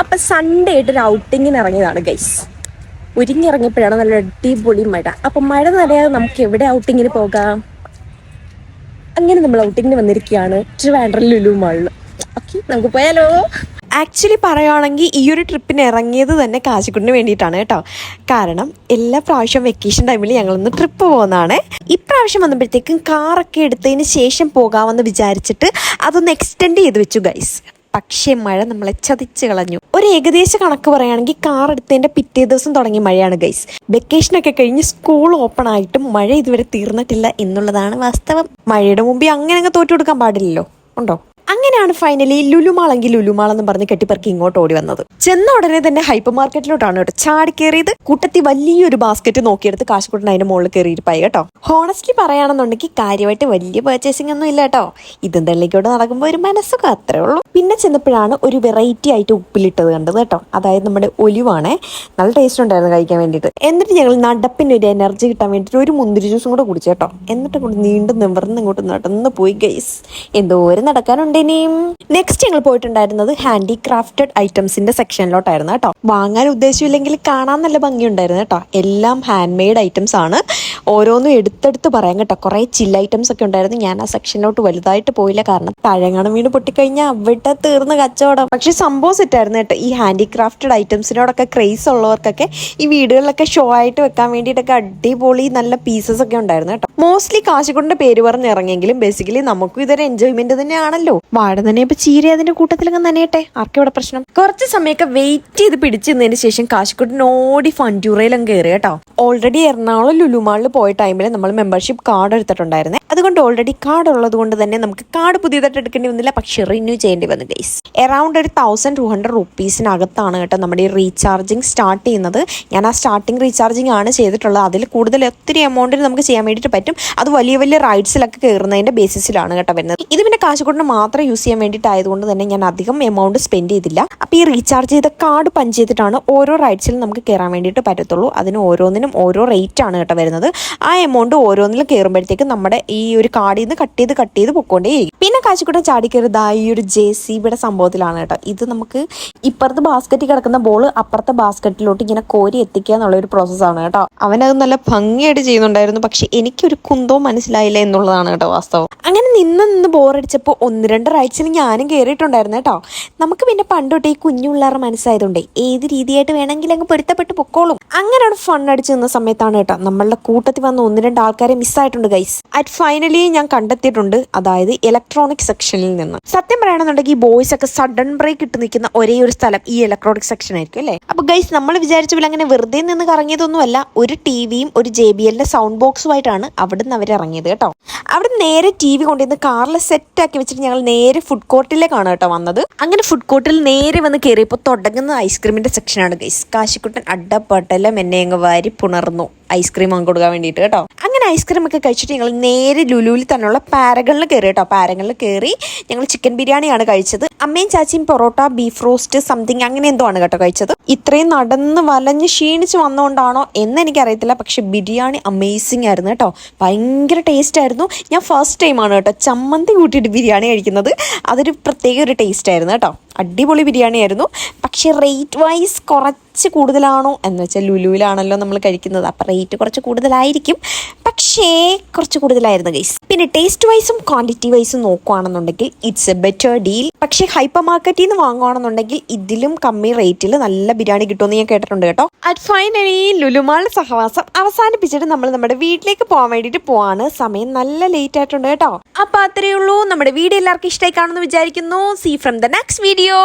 അപ്പം സൺഡേ ആയിട്ട് ഒരു ഔട്ടിങ്ങിന് ഇറങ്ങിയതാണ് ഗൈസ് ഒരുങ്ങിറങ്ങിയപ്പോഴാണ് നല്ല അടിപൊളി മഴ. അപ്പം മഴ നനയാതെ നമുക്ക് എവിടെ ഔട്ടിങ്ങിന് പോകാം? അങ്ങനെ നമ്മൾ ഔട്ടിങ്ങിന് വന്നിരിക്കുകയാണ് ട്രിവാൻഡ്രം ലുലു മാളിൽ ഓക്കെ നമുക്ക് പോയാലോ? ആക്ച്വലി പറയുകയാണെങ്കിൽ ഈ ഒരു ട്രിപ്പിന് ഇറങ്ങിയത് തന്നെ കാശിക്കുണ്ടിന് വേണ്ടിയിട്ടാണ് കേട്ടോ. കാരണം എല്ലാ പ്രാവശ്യം വെക്കേഷൻ ടൈമിൽ ഞങ്ങളൊന്ന് ട്രിപ്പ് പോകുന്നതാണ്. ഇപ്രാവശ്യം വന്നപ്പോഴത്തേക്കും കാറൊക്കെ എടുത്തതിന് ശേഷം പോകാമെന്ന് വിചാരിച്ചിട്ട് അതൊന്ന് എക്സ്റ്റെൻഡ് ചെയ്ത് വെച്ചു ഗൈസ് പക്ഷേ മഴ നമ്മളെ ചതിച്ച് കളഞ്ഞു. ഒരു ഏകദേശ കണക്ക് പറയുകയാണെങ്കിൽ കാർ എടുത്തതിന്റെ പിറ്റേ ദിവസം തുടങ്ങിയ മഴയാണ് ഗൈസ്. വെക്കേഷനൊക്കെ കഴിഞ്ഞ് സ്കൂൾ ഓപ്പൺ ആയിട്ടും മഴ ഇതുവരെ തീർന്നിട്ടില്ല എന്നുള്ളതാണ് വാസ്തവം. മഴയുടെ മുമ്പേ അങ്ങനെ അങ്ങ് തോറ്റു കൊടുക്കാൻ പാടില്ലല്ലോ. ഉണ്ടോ? അങ്ങനെയാണ് ഫൈനലി ലുലുമാളെങ്കിൽ ലുലുമാൾ എന്ന് പറഞ്ഞ് കെട്ടിപ്പറക്കി ഇങ്ങോട്ട് ഓടി വന്നത്. ചെന്ന ഉടനെ തന്നെ ഹൈപ്പർ മാർക്കറ്റിലോട്ടാണ് കേട്ടോ ചാടി കയറിയത് കൂട്ടത്തി വലിയൊരു ബാസ്ക്കറ്റ് നോക്കിയെടുത്ത് കാശുകൂട്ടൻ അതിന്റെ മുകളിൽ കയറിയിരിപ്പായി കേട്ടോ. ഹോണസ്റ്റ്ലി പറയുകയാണെന്നുണ്ടെങ്കിൽ കാര്യമായിട്ട് വലിയ പർച്ചേസിംഗ് ഒന്നും ഇല്ല കേട്ടോ. ഇതും തള്ളിക്കോട്ട് നടക്കുമ്പോൾ ഒരു മനസ്സൊക്കെ അത്രേ ഉള്ളൂ. പിന്നെ ചെന്നപ്പോഴാണ് ഒരു വെറൈറ്റി ആയിട്ട് ഉപ്പിലിട്ടത് കണ്ടത് കേട്ടോ. അതായത് നമ്മുടെ ഒലിവാണ്. നല്ല ടേസ്റ്റ് ഉണ്ടായിരുന്നു കഴിക്കാൻ വേണ്ടിയിട്ട്. എന്നിട്ട് ഞങ്ങൾ നടപ്പിന് ഒരു എനർജി കിട്ടാൻ വേണ്ടിയിട്ട് ഒരു മുന്തിരി ജ്യൂസും കൂടെ കുടിച്ചു കേട്ടോ. എന്നിട്ട് കൊണ്ട് നീണ്ടും നിവർന്ന് ഇങ്ങോട്ട് നടന്ന് പോയി ഗൈസ് എന്തോരം നടക്കാനുണ്ട്. ഇനിയും നെക്സ്റ്റ് ഞങ്ങൾ പോയിട്ടുണ്ടായിരുന്നത് ഹാൻഡിക്രാഫ്റ്റഡ് ഐറ്റംസിന്റെ സെക്ഷനിലോട്ടായിരുന്നു കേട്ടോ. വാങ്ങാൻ ഉദ്ദേശമില്ലെങ്കിൽ കാണാൻ നല്ല ഭംഗിയുണ്ടായിരുന്നു കേട്ടോ. എല്ലാം ഹാൻഡ് മെയ്ഡ് ഐറ്റംസ് ആണ്. ഓരോന്നും എടുത്തെടുത്ത് പറയാം കേട്ടോ. കുറേ ചില്ല ഐറ്റംസ് ഒക്കെ ഉണ്ടായിരുന്നു. ഞാൻ ആ സെക്ഷനിലോട്ട് വലുതായിട്ട് പോയില്ല. കാരണം പഴങ്ങണം വീണ് പൊട്ടിക്കഴിഞ്ഞാൽ അവിടെ തീർന്ന് കച്ചവടം. പക്ഷെ സംഭവം സെറ്റായിരുന്നു കേട്ടോ. ഈ ഹാൻഡിക്രാഫ്റ്റഡ് ഐറ്റംസിനോടൊക്കെ ക്രേസ് ഉള്ളവർക്കൊക്കെ ഈ വീടുകളിലൊക്കെ ഷോ ആയിട്ട് വെക്കാൻ വേണ്ടിയിട്ടൊക്കെ അടിപൊളി നല്ല പീസസ് ഒക്കെ ഉണ്ടായിരുന്നു കേട്ടോ. മോസ്റ്റ്ലി കാശിക്കൊണ്ടിന്റെ പേര് പറഞ്ഞ് ഇറങ്ങിയെങ്കിലും ബേസിക്കലി നമുക്കും ഇതൊരു എൻജോയ്മെന്റ് തന്നെയാണല്ലോ. വാഴ തന്നെ ഇപ്പൊ ചീര അതിന്റെ കൂട്ടത്തിലങ്ങ് നനയട്ടെ? ഇവിടെ പ്രശ്നം? കുറച്ച് സമയമൊക്കെ വെയിറ്റ് ചെയ്ത് പിടിച്ചിരുന്നതിന് ശേഷം കാശിക്കുട്ടിന് ഓടി ഫണ്ടൂറയിലങ്ങ് കയറി കേട്ടോ. ഓൾറെഡി എറണാകുളം ലുലുമാളിൽ പോയ ടൈമിൽ നമ്മൾ മെമ്പർഷിപ്പ് കാർഡ് എടുത്തിട്ടുണ്ടായിരുന്നേ. അതുകൊണ്ട് ഓൾറെഡി കാർഡ് ഉള്ളത് കൊണ്ട് തന്നെ നമുക്ക് കാർഡ് പുതിയതായിട്ട് എടുക്കേണ്ടി വന്നില്ല. പക്ഷെ റിന്യൂ ചെയ്യേണ്ടി വന്നു ഗൈസ് എറൗണ്ട് ഒരു തൗസൻഡ് ടു ഹൺഡ്രഡ് റുപ്പീസിനകത്താണ് കേട്ടോ നമ്മുടെ ഈ റീചാർജിങ് സ്റ്റാർട്ട് ചെയ്യുന്നത്. ഞാൻ ആ സ്റ്റാർട്ടിങ് റീചാർജിങ് ആണ് ചെയ്തിട്ടുള്ളത്. അതിൽ കൂടുതൽ ഒത്തിരി എമൗണ്ടിന് നമുക്ക് ചെയ്യാൻ വേണ്ടിയിട്ട് പറ്റും. അത് വലിയ വലിയ റൈഡ്സിലൊക്കെ കയറുന്നതിന്റെ ബേസിസിലാണ് കേട്ടോ വരുന്നത്. ഇത് പിന്നെ കാശുകൊണ്ടിന് മാത്രം യൂസ് ചെയ്യാൻ വേണ്ടിയിട്ടായതുകൊണ്ട് തന്നെ ഞാൻ അധികം എമൗണ്ട് സ്പെൻഡ് ചെയ്തില്ല. അപ്പോൾ ഈ റീചാർജ് ചെയ്ത കാർഡ് പഞ്ച് ചെയ്തിട്ടാണ് ഓരോ റൈഡ്സിലും നമുക്ക് കയറാൻ വേണ്ടിയിട്ട് പറ്റത്തുള്ളൂ. അതിന് ഓരോന്നിനും ഓരോ റേറ്റ് ആണ് കേട്ടോ വരുന്നത്. ആ എമൗണ്ട് ഓരോന്നിലും കയറുമ്പോഴത്തേക്കും നമ്മുടെ ഈ ഒരു കാർഡിൽ നിന്ന് കട്ട് ചെയ്ത് കട്ട് ചെയ്ത് പൊക്കോണ്ടേയിരിക്കും പിന്നെ കാശിക്കൂട്ടം ചാടി കയറിയത് ആ ഈ ഒരു ജെ സി ബിയുടെ സംഭവത്തിലാണ് കേട്ടോ. ഇത് നമുക്ക് ഇപ്പുറത്ത് ബാസ്ക്കറ്റിൽ കിടക്കുന്ന ബോൾ അപ്പുറത്തെ ബാസ്ക്കറ്റിലോട്ട് ഇങ്ങനെ കോരി എത്തിക്കുക എന്നുള്ള ഒരു പ്രോസസ്സാണ് കേട്ടോ. അവനത് നല്ല ഭംഗിയായിട്ട് ചെയ്യുന്നുണ്ടായിരുന്നു. പക്ഷെ എനിക്കൊരു കുന്തവും മനസ്സിലായില്ല എന്നുള്ളതാണ് കേട്ടോ വാസ്തവം. അങ്ങനെ നിന്ന് നിന്ന് ബോറടിച്ചപ്പോൾ ഒന്ന് രണ്ട് റൈറ്റ്സിൽ ഞാനും കയറിയിട്ടുണ്ടായിരുന്നു കേട്ടോ. നമുക്ക് പിന്നെ പണ്ടോട്ട് ഈ കുഞ്ഞു പിള്ളേരുടെ മനസ്സായതുകൊണ്ടേ ഏത് രീതിയായിട്ട് വേണമെങ്കിലും അങ്ങ് പൊരുത്തപ്പെട്ട് പൊക്കോളും. അങ്ങനെയാണ് ഫൺ അടിച്ചു നിന്ന സമയത്താണ് കേട്ടോ നമ്മളുടെ കൂട്ടത്തിൽ വന്ന ഒന്ന് രണ്ട് ആൾക്കാരെ മിസ്സായിട്ടുണ്ട് ഗൈസ് അറ്റ് ഫൈനലി ഞാൻ കണ്ടെത്തിയിട്ടുണ്ട് അതായത് ഇലക്ട്രോണിക് സെക്ഷനിൽ നിന്ന്. സത്യം പറയുകയാണെന്നുണ്ടെങ്കിൽ ഈ ബോയ്സ് ഒക്കെ സഡൻ ബ്രേക്ക് ഇട്ട് നിൽക്കുന്ന ഒരേ ഒരു സ്ഥലം ഈ ഇലക്ട്രോണിക് സെക്ഷൻ ആയിരിക്കും അല്ലേ? അപ്പൊ ഗൈസ് നമ്മൾ വിചാരിച്ച അങ്ങനെ വെറുതെ നിന്ന് കറങ്ങിയതൊന്നുമല്ല. ഒരു ടി വിയും ഒരു ജെ ബി എല്ലിന്റെ സൗണ്ട് ബോക്സുമായിട്ടാണ് അവിടെ നിന്ന് അവർ ഇറങ്ങിയത് കേട്ടോ. അവിടെ നേരെ ടി വി കൊണ്ടുവന്ന് കാറിൽ സെറ്റ് ആക്കി വെച്ചിട്ട് ഞങ്ങൾ നേരെ ഫുഡ് കോർട്ടിലേക്കാണ് കേട്ടോ വന്നത്. അങ്ങനെ ഫുഡ് കോർട്ടിൽ നേരെ വന്ന് കയറിയപ്പോൾ തുടങ്ങുന്ന ഐസ്ക്രീമിന്റെ സെക്ഷനാണ് ഗൈസ് കാശിക്കുട്ടൻ അഡപ്പട്ടെല്ലാം എന്നെ അങ്ങ് വാരി പുണർന്നു. ഐസ്ക്രീം വാങ്ങി കൊടുക്കാൻ വേണ്ടിയിട്ട് കേട്ടോ. ഐസ്ക്രീം ഒക്കെ കഴിച്ചിട്ട് ഞങ്ങൾ നേരെ ലുലുവിൽ തന്നെയുള്ള പാരകളിൽ കയറി കേട്ടോ. പാരകളിൽ കയറി ഞങ്ങൾ ചിക്കൻ ബിരിയാണിയാണ് കഴിച്ചത്. അമ്മയും ചാച്ചിയും പൊറോട്ട ബീഫ് റോസ്റ്റ് സംതിങ് അങ്ങനെ എന്തോ ആണ് കേട്ടോ കഴിച്ചത്. ഇത്രയും നടന്ന് വലഞ്ഞ് ക്ഷീണിച്ച് വന്നുകൊണ്ടാണോ എന്ന് എനിക്കറിയത്തില്ല. പക്ഷെ ബിരിയാണി അമേസിങ് ആയിരുന്നു കേട്ടോ. ഭയങ്കര ടേസ്റ്റ് ആയിരുന്നു. ഞാൻ ഫസ്റ്റ് ടൈമാണ് കേട്ടോ ചമ്മന്തി കൂട്ടിയിട്ട് ബിരിയാണി കഴിക്കുന്നത്. അതൊരു പ്രത്യേക ഒരു ടേസ്റ്റ് ആയിരുന്നു കേട്ടോ. അടിപൊളി ബിരിയാണി ആയിരുന്നു. പക്ഷേ റേറ്റ് വൈസ് കുറച്ച് കൂടുതലാണോ എന്ന് വെച്ചാൽ ലുലുവിലാണല്ലോ നമ്മൾ കഴിക്കുന്നത്. അപ്പം റേറ്റ് കുറച്ച് കൂടുതലായിരിക്കും. പക്ഷേ കുറച്ച് കൂടുതലായിരുന്നു ഗൈസ് പിന്നെ ടേസ്റ്റ് വൈസും ക്വാണ്ടിറ്റി വൈസും നോക്കുകയാണെന്നുണ്ടെങ്കിൽ ഇറ്റ്സ് എ ബെറ്റർ ഡീൽ പക്ഷേ ഹൈപ്പർ മാർക്കറ്റിൽ നിന്ന് വാങ്ങുകയാണെന്നുണ്ടെങ്കിൽ ഇതിലും കമ്മി റേറ്റിൽ നല്ല ബിരിയാണി കിട്ടുമെന്ന് ഞാൻ കേട്ടിട്ടുണ്ട് കേട്ടോ. അറ്റ് ഫൈനലി ലുലുമാൾ സഹവാസം അവസാനിപ്പിച്ചിട്ട് നമ്മൾ നമ്മുടെ വീട്ടിലേക്ക് പോകാൻ വേണ്ടിയിട്ട് പോവാണ്. സമയം നല്ല ലേറ്റ് ആയിട്ടുണ്ട് കേട്ടോ. അപ്പൊ അത്രയേ ഉള്ളൂ. നമ്മുടെ വീഡിയോ എല്ലാവർക്കും ഇഷ്ടമായി കാണുമെന്ന് വിചാരിക്കുന്നു. See from the next video